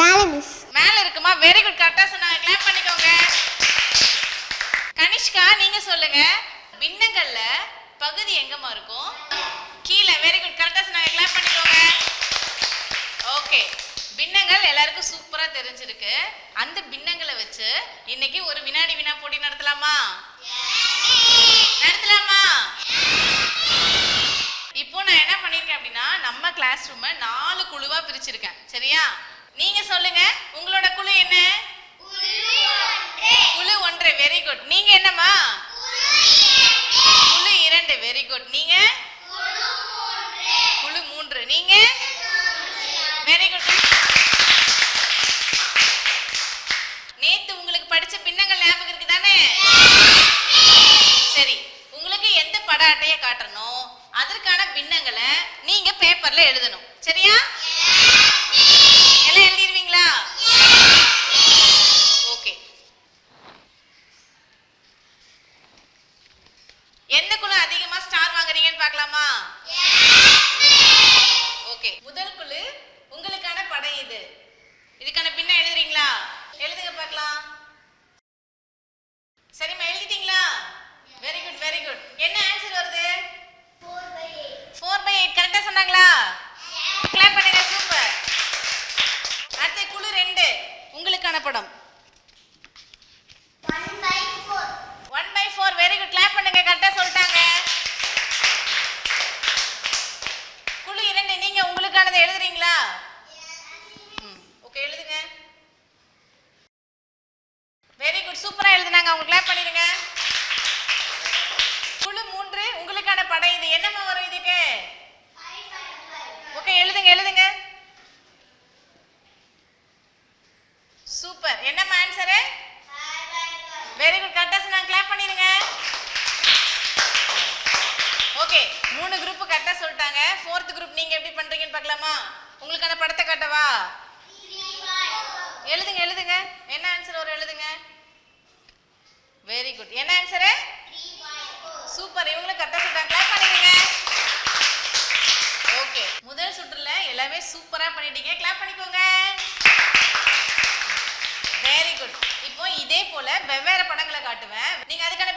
மேலே மிஸ் மேல இருக்குமா? வெரி குட் கரெக்டா சொன்னாங்க. கிளாப் பண்ணிக்கோங்க. கனிஷ்கா நீங்க சொல்லுங்க. பின்னங்கள்ல பகுதி எங்கம்மா இருக்கும்? கீழே. வெரி குட் கரெக்டா சொன்னாங்க. கிளாப் பண்ணிக்கோங்க. ஓகே பின்னங்கள் எல்லாருக்கும் சூப்பரா தெரிஞ்சிருக்கு. அந்த பின்னங்களை வச்சு இன்னைக்கு ஒரு வினாடி வினா போட்டி நடத்தலாமா? நடத்தலாமா? இப்போ நான் என்ன பண்ணியிருக்கேன் அப்படின்னா நம்ம கிளாஸ் ரூமை நாலு குழுவாக பிரிச்சிருக்கேன். சரியா? நீங்க சொல்லுங்க உங்களோட குழு என்ன? குழு ஒன்று வெரி குட் நீங்க என்னம்மா? குழு இரண்டு வெரி குட் நீங்க? குழு மூன்று. நீங்க? வெரி குட் நேத்து உங்களுக்கு படிச்ச பின்னங்கள் ஞாபகம் இருக்கு தானே? சரி உங்களுக்கு எந்த பட அட்டையை காட்டணும்? அதற்கான பின்னங்களை நீங்க பேப்பர்ல எழுதணும். சரியா? எல்லாம் எழுதிடுவீங்களா ஓகே எந்த குழு அதிகமா ஸ்டார் வாங்குறீங்கன்னு பார்க்கலாமா ஓகே முதல் குழு உங்களுக்கான படம் இது இதுக்கான பின்ன எழுதுறீங்களா எழுதுங்க பார்க்கலாம் சரிம்மா எழுதிட்டீங்களா வெரி குட் வெரி குட் என்ன ஆன்சர் வருது ஃபோர் பை எயிட் கரெக்டாக சொன்னாங்களா கிளாப் பண்ணுங்க சூப்பர் அடுத்த குழு ரெண்டு உங்களுக்கான படம் one by four very good clap பண்ணுங்க கரெக்டாக சொல்லிட்டாங்க குழு இரண்டு நீங்க உங்களுக்கானதை எழுதுறீங்களா ம் ஓகே எழுதுங்க வெரி குட் சூப்பரா எழுதுனாங்க அவங்க கிளாப் பண்ணிடுங்க குழு மூன்று உங்களுக்கான படம் இது என்னம்மா வரும் இதுக்கு ஓகே எழுதுங்க எழுதுங்க சூப்பர் என்னம்மா ஆன்சரு வெரி குட் கரெக்டா சொன்னாங்க கிளாப் பண்ணிடுங்க ஓகே மூணு குரூப் கரெக்டாக சொல்லிட்டாங்க. ஃபோர்த் குரூப் நீங்க எப்படி பண்றீங்கன்னு பார்க்கலாமா? உங்களுக்கான படத்தை காட்டவா? எழுதுங்க எழுதுங்க. என்ன ஆன்சர் வரும் எழுதுங்க? வெரி குட் என்ன ஆன்சரு சூப்பர் இவங்களும் கரெக்டாக சொல்லிட்டாங்க. கிளாப் பண்ணிடுங்க ஓகே முதல் சுற்றுல எல்லாமே சூப்பரா பண்ணிட்டீங்க. கிளாப் பண்ணிக்கோங்க. வெரி குட் இதே போல வெவ்வேறு படங்களை காட்டுவேன். நீங்க அதுக்கான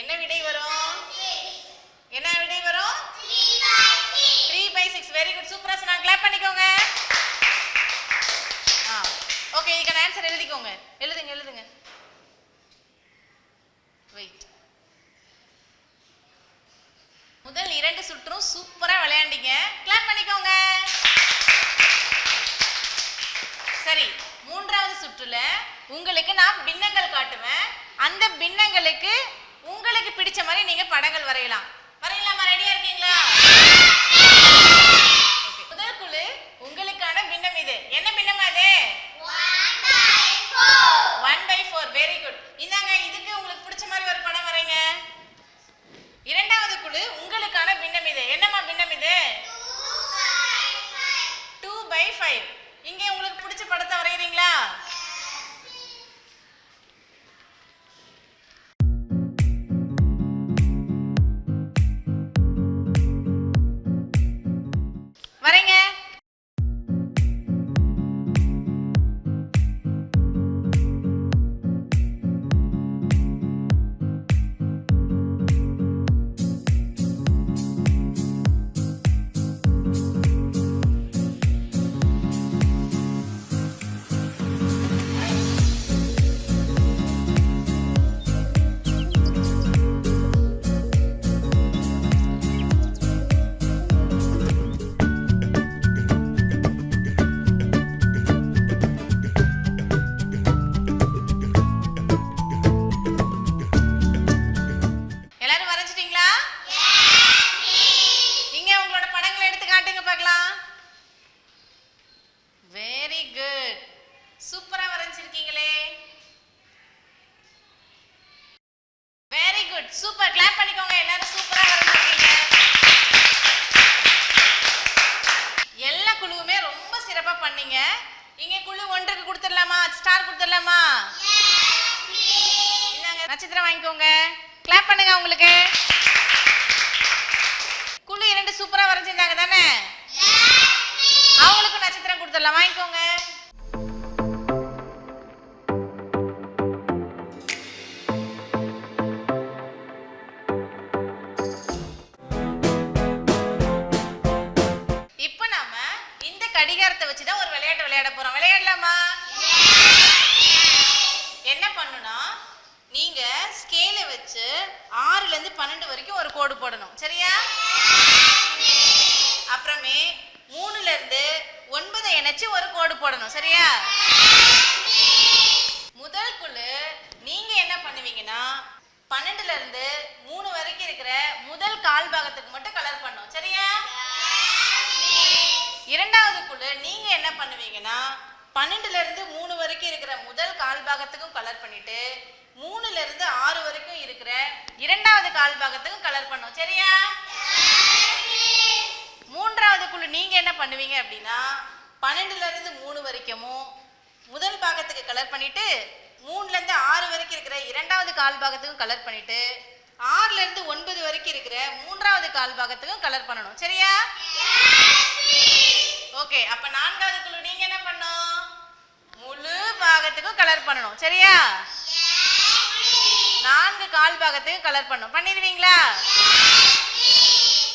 என்ன விடை வரும்? என்ன விடை வரும்? Three by six very good சூப்பரா சொன்னாங்க. கிளாப் பண்ணிக்கோங்க. ஆ ஓகே இதுக்கான ஆன்சர் எழுதிக்கோங்க. எழுதுங்க எழுதுங்க வெயிட் முதல் இரண்டு சுற்றும் சூப்பரா விளையாண்டீங்க கிளாப் பண்ணிக்கோங்க சரி மூன்றாவது சுற்றுல உங்களுக்கு நான் பின்னங்கள் காட்டுவேன் அந்த பின்னங்களுக்கு உங்களுக்கு பிடிச்ச மாதிரி நீங்க படங்கள் வரையலாம் வரையலாம். குழுவுமே ரொம்ப சிறப்பாக பண்ணீங்க. இங்கே குழு ஒன்றுக்கு கொடுத்துடலாமா? ஸ்டார் கொடுத்துடலாமா? இந்தாங்க நட்சத்திரம் வாங்கிக்கோங்க. கிளாப் பண்ணுங்க உங்களுக்கு. குழு இரண்டு சூப்பராக வரைஞ்சிருந்தாங்க தானே அவங்களுக்கும் நட்சத்திரம் கொடுத்துடலாம். வாங்கிக்கோங்க. விளையாட போறோம். விளையாடலாமா? என்ன பண்ணுனா நீங்க ஸ்கேலை வச்சு ஆறுல இருந்து பன்னெண்டு வரைக்கும் ஒரு கோடு போடணும். சரியா? அப்புறமே மூணுல இருந்து ஒன்பதை இணைச்சு ஒரு கோடு போடணும். சரியா? முதல் குழு நீங்க என்ன பண்ணுவீங்கன்னா பன்னெண்டுல இருந்து மூணு வரைக்கும் இருக்கிற முதல் கால் பாகத்துக்கு மட்டும் கலர் பண்ணும் சரியா? இரண்டாவது குழு நீங்க என்ன பண்ணுவீங்கன்னா பன்னெண்டுல இருந்து மூணு வரைக்கும் இருக்கிற முதல் கால் பாகத்துக்கும் கலர் பண்ணிட்டு மூணுல இருந்து ஆறு வரைக்கும் இருக்கிற இரண்டாவது கால் பாகத்துக்கும் கலர் பண்ணும். சரியா? மூன்றாவது குழு நீங்க என்ன பண்ணுவீங்க அப்படின்னா பன்னெண்டுல இருந்து மூணு வரைக்கும் முதல் பாகத்துக்கு கலர் பண்ணிட்டு மூணுல இருந்து ஆறு வரைக்கும் இருக்கிற இரண்டாவது கால் பாகத்துக்கும் கலர் பண்ணிட்டு ஆறுல இருந்து ஒன்பது வரைக்கும் இருக்கிற மூன்றாவது கால் பாகத்துக்கும் கலர் பண்ணணும். சரியா? ஓகே அப்ப நான்காவது குழு நீங்க என்ன பண்ணணும்? முழு பாகத்துக்கும் கலர் பண்ணணும் சரியா? நான்கு கால் பாகத்துக்கும் கலர் பண்ணணும். பண்ணிடுவீங்களா?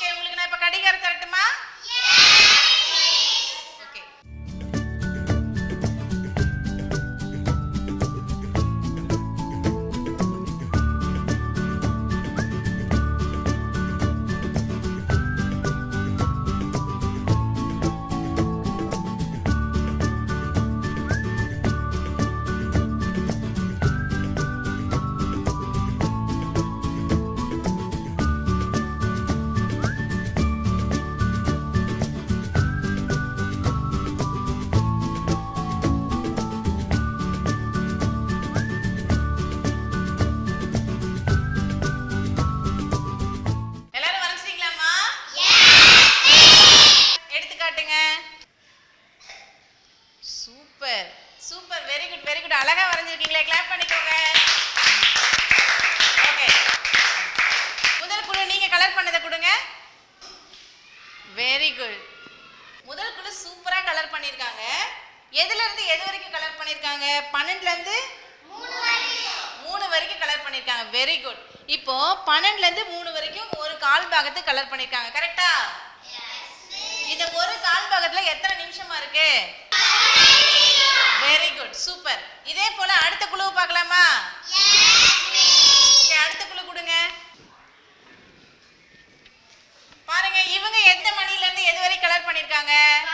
உங்களுக்கு நான் இப்ப கடிகாரம் தரட்டுமா? வெரி குட் முதல் குழு சூப்பரா கலர் பண்ணிருக்காங்க எதுல இருந்து எது வரைக்கும் கலர் பண்ணிருக்காங்க பன்னெண்டுல இருந்து மூணு வரைக்கும். கலர் பண்ணிருக்காங்க வெரி குட் இப்போ பன்னெண்டுல இருந்து மூணு வரைக்கும் ஒரு கால் பாகத்தை கலர் பண்ணிருக்காங்க கரெக்டா இந்த ஒரு கால் பாகத்துல எத்தனை நிமிஷமா இருக்கு? வெரி குட் சூப்பர் இதே போல அடுத்த குழுவை பார்க்கலாமா? அடுத்த குழு கொடுங்க பாருங்க இவங்க எந்த மணில இருந்து எது வரை சொல்லுங்க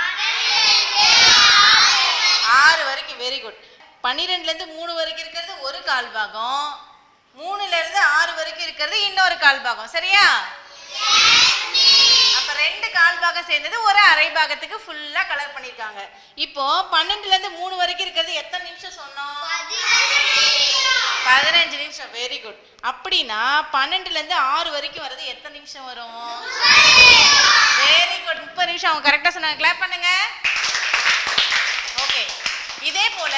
ஆறு வரைக்கும் வெரி குட் பன்னிரெண்டுல இருந்து மூணு வரைக்கும் இருக்கிறது ஒரு கால் பாகம். மூணுல இருந்து ஆறு வரைக்கும் இருக்கிறது இன்னொரு கால் பாகம். சரியா? அப்ப ரெண்டு கால் பாகம் சேர்ந்தது ஒரு அரை பாகத்துக்கு ஃபுல்லா கலர் பண்ணிருக்காங்க. இப்போ பன்னெண்டுல இருந்து மூணு வரைக்கும் இருக்கிறது எத்தனை நிமிஷம் சொன்னோம்? பதினஞ்சு நிமிஷம். வெரி குட் அப்படின்னா பன்னெண்டுல இருந்து ஆறு வரைக்கும் வர்றது எத்தனை நிமிஷம் வரும்? நிமிஷம் அவங்க கரெக்டாக சொன்னாங்க. கிளாப் பண்ணுங்க. ஓகே இதே போல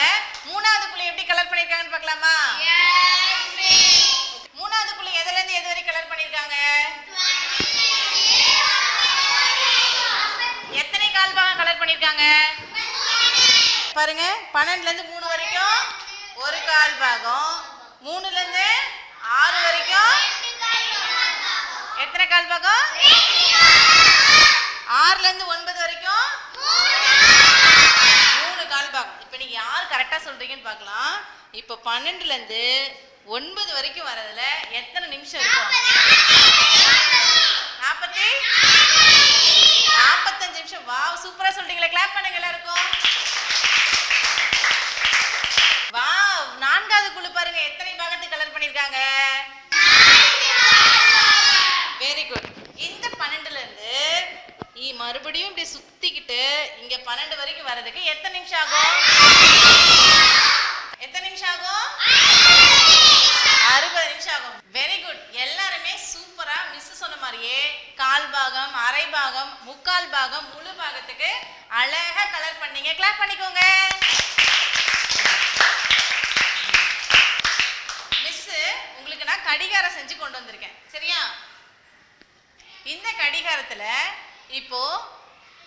மூணாவது குழி எப்படி கலர் பண்ணிருக்காங்கன்னு பார்க்கலாமா? மூணாவது குழி எதுல இருந்து எது வரைக்கும் கலர் பண்ணிருக்காங்க எத்தனை கால் பாகம் கலர் பண்ணிருக்காங்க பாருங்க பன்னெண்டுல இருந்து மூணு வரைக்கும் ஒரு கால் பாகம் மூணுல இருந்து ஆறு வரைக்கும் எத்தனை கால் பாகம் ஆறுல இருந்து ஒன்பது வரைக்கும்? மூணு கால் பாகம். இப்போ நீங்க யார் கரெக்டா சொல்றீங்கன்னு பார்க்கலாம். இப்போ பன்னெண்டுல இருந்து ஒன்பது வரைக்கும் வரதுல எத்தனை நிமிஷம் இருக்கும்? நாற்பத்தி நாற்பத்தஞ்சு நிமிஷம். வா சூப்பரா சொல்றீங்களே. கிளாப் பண்ணுங்க எல்லாருக்கும். வா நான்காவது குழு பாருங்க. எத்தனை பாகத்தை கலர் பண்ணியிருக்காங்க? வெரி குட் இ மறுபடியும் இப்படி சுத்திக்கிட்டு இங்க பன்னெண்டு வரைக்கும் வர்றதுக்கு எத்தனை நிமிஷம் ஆகும்? எத்தனை நிமிஷம் ஆகும்? அறுபது நிமிஷம் ஆகும். வெரி குட் எல்லாருமே சூப்பரா மிஸ் சொன்ன மாதிரியே கால் பாகம் அரை பாகம் முக்கால் பாகம் முழு பாகத்துக்கு அழகா கலர் பண்ணீங்க. கிளாப் பண்ணிக்கோங்க. மிஸ் உங்களுக்கு நான் கடிகாரம் செஞ்சு கொண்டு வந்திருக்கேன். சரியா? இந்த கடிகாரத்துல இப்போ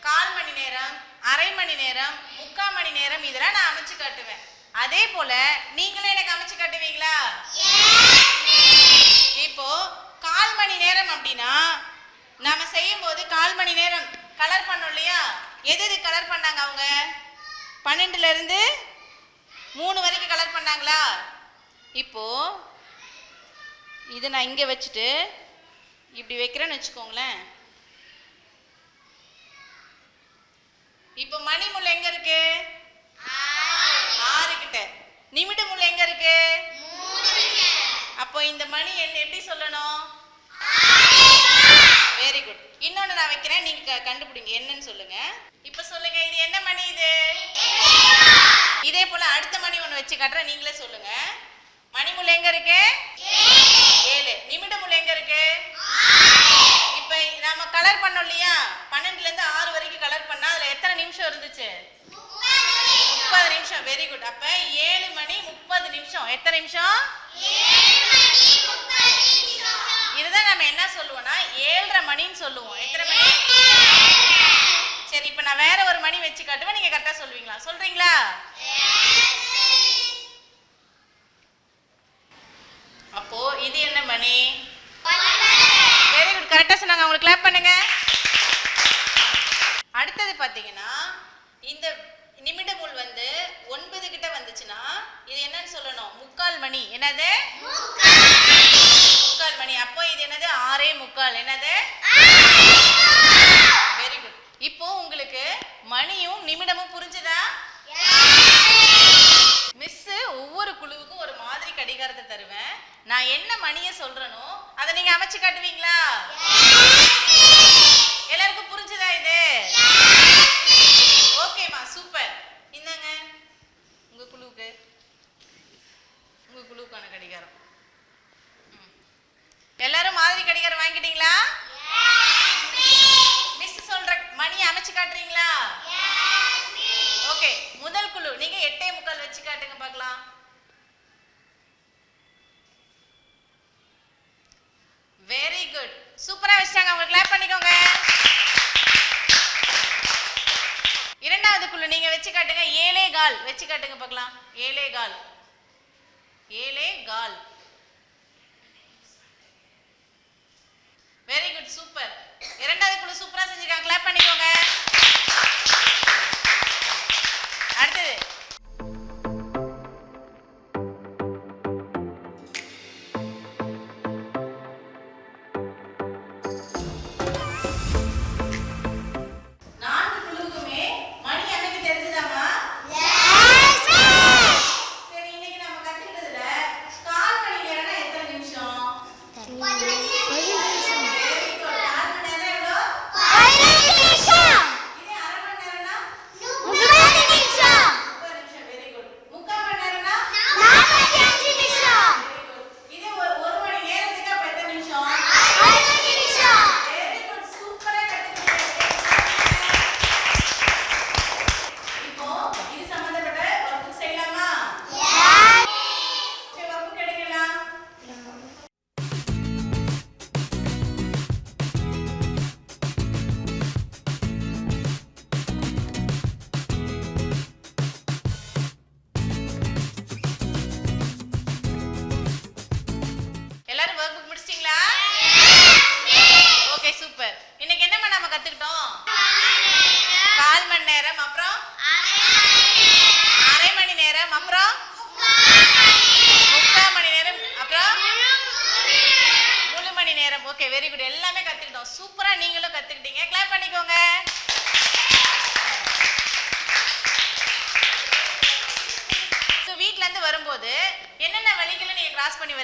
கால் மணி நேரம் அரை மணி நேரம் முக்கால் மணி நேரம் இதெல்லாம் நான் அமைச்சு காட்டுவேன். அதே போல நீங்களும் எனக்கு அமைச்சு காட்டுவீங்களா? இப்போ கால் மணி நேரம் அப்படின்னா நம்ம செய்யும் போது கால் மணி நேரம் கலர் பண்ணோம் இல்லையா? எது எது கலர் பண்ணாங்க அவங்க? பன்னெண்டுல இருந்து மூணு வரைக்கும் கலர் பண்ணாங்களா? இப்போ இதை நான் இங்கே வச்சுட்டு இப்படி வைக்கிறேன்னு வச்சுக்கோங்களேன். இப்போ மணி முள் எங்க இருக்கு? ஆறு. கிட்ட நிமிட முள் எங்க இருக்கு? அப்போ இந்த மணி என்ன எப்படி சொல்லணும்? வெரி குட் இன்னொன்னு நான் வைக்கிறேன். நீங்க கண்டுபிடிங்க. என்னன்னு சொல்லுங்க. இப்போ சொல்லுங்க. இது என்ன மணி இது? இதே போல அடுத்த மணி ஒன்று வச்சு காட்டுறேன். நீங்களே சொல்லுங்க. மணிமுள் எங்க இருக்கு? ஏழு. நிமிட முள் எங்க இருக்கு? இப்ப நாம கலர் பண்ணோம் இல்லையா? பன்னெண்டுல இருந்து ஆறு வரைக்கும் கலர் பண்ணா நிமிஷம் இருந்துச்சு. முப்பது நிமிஷம். வெரி குட் அப்ப ஏழு மணி முப்பது நிமிஷம். எத்தனை நிமிஷம்? இதுதான் நம்ம என்ன சொல்லுவோம்னா ஏழரை மணின்னு சொல்லுவோம். எத்தனை மணி? சரி இப்ப நான் வேற ஒரு மணி வச்சு காட்டுவேன். நீங்க கரெக்டா சொல்லுவீங்களா? சொல்றீங்களா? அப்போ இது என்ன மணி? வெரி குட் கரெக்டா சொன்னாங்க. அவங்களுக்கு கிளாப் பண்ணுங்க. அடுத்தது பார்த்தீங்கன்னா இந்த நிமிட முள் வந்து ஒன்பது கிட்ட வந்துச்சுன்னா இது என்னன்னு சொல்லணும்? முக்கால் மணி. என்னது? முக்கால் மணி. அப்போ இது என்னது? ஆறே முக்கால். என்னது? வெரி குட் இப்போ உங்களுக்கு மணியும் நிமிடமும் புரிஞ்சுதா? மிஸ் ஒவ்வொரு குழுவுக்கும் ஒரு மாதிரி கடிகாரத்தை தருவேன். நான் என்ன மணியை சொல்றேனோ அதை நீங்க அமைச்சு காட்டுவீங்களா? எல்லாருக்கும் புரிஞ்சுதா இது? ஓகேம்மா சூப்பர். இந்தாங்க. உங்க குழுவுக்கு. உங்க குழுவுக்கான கடிகாரம். ம். எல்லாரும் மாதிரி கடிகாரம் வாங்கிட்டீங்களா? மிஸ் சொல்ற மணி அமைச்சு காட்டுறீங்களா? ஓகே முதல் குழு. நீங்க எட்டே முக்கால் வச்சு காட்டுங்க பார்க்கலாம். வெரி குட் சூப்பரா வச்சிட்டாங்க. அவங்க கிளாப் பண்ணிக்கோங்க. இரண்டாவது குழு நீங்க வச்சு காட்டுங்க. ஏழே கால். வச்சு காட்டுங்க பார்க்கலாம். ஏழே கால். ஏழே கால். வெரி குட் சூப்பர் இரண்டாவது குழு சூப்பரா செஞ்சிருக்காங்க. கிளாப் பண்ணிக்கோங்க.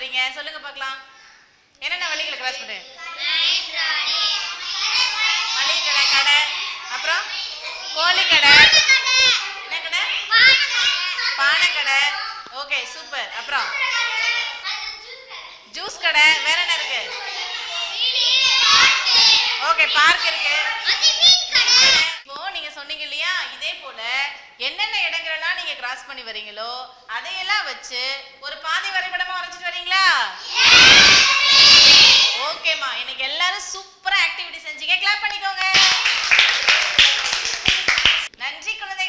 வரீங்க சொல்லுங்க பார்க்கலாம். என்னென்ன வழிகளை கிராஸ் பண்ணு? மளிகை கடை. கடை அப்புறம்? கோழி கடை என்ன கடை? பானை கடை ஓகே சூப்பர். அப்புறம்? ஜூஸ் கடை. வேற என்ன இருக்கு? ஓகே பார்க் இருக்கு. சொன்னீங்க இல்லையா? இதே போல என்னென்ன இடங்களெல்லாம் நீங்க கிராஸ் பண்ணி வரீங்களோ அதையெல்லாம் வச்சு ஒரு பாதை வரைபடமா வரைஞ்சிட்டு வரீங்களா? ஓகேம்மா. எனக்கு எல்லாரும் சூப்பரா ஆக்டிவிட்டி செஞ்சீங்க. கிளாப் பண்ணிக்கோங்க. நன்றி குழந்தை